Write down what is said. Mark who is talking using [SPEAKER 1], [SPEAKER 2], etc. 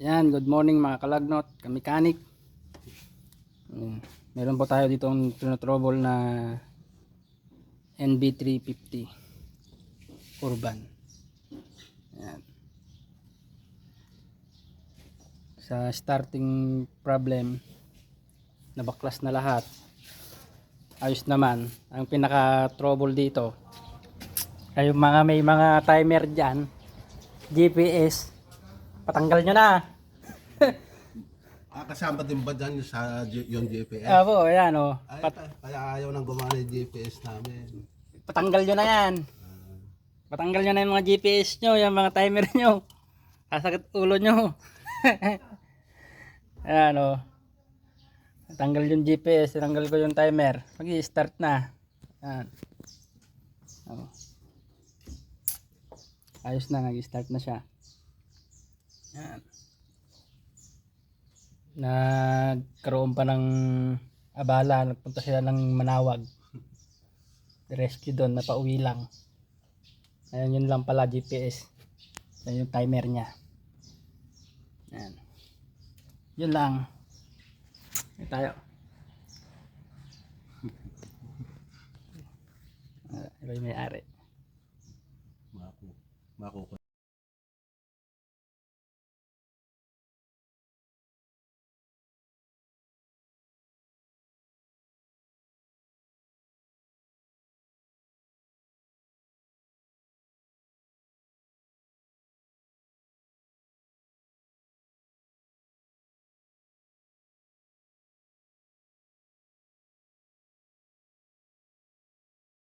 [SPEAKER 1] Yan, good morning mga kalagnot, kamekanik. Meron po tayo dito ang trouble na NB350 Urban. Ayan. Sa starting problem, nabaklas na lahat. Ayos naman. Ang pinaka trouble dito, ay mga may mga timer dyan, GPS, patanggal nyo na.
[SPEAKER 2] Ah, kasama din ba dyan sa yung GPS?
[SPEAKER 1] Apo, ayan o.
[SPEAKER 2] Ay,
[SPEAKER 1] Pat-
[SPEAKER 2] kaya ayaw nang gumana yung GPS namin.
[SPEAKER 1] patanggal nyo na yan. Patanggal nyo na yung mga GPS nyo, yung mga timer nyo. Sasakit ulo nyo. ayan o. Tanggal yung GPS, tanggal ko yung timer. Mag-i-start na. Ayan. O. Ayos na, nag-start na siya. Ayan. Nagkaroon pa ng abala, nagpunta sila ng manawag. Rescue doon, napauwi lang. Ayun yun lang pala GPS. Ayun yung timer niya. Ayan. Yun lang. Ayan tayo. Ah, Ito yung may-ari.
[SPEAKER 2] Maku. Maku.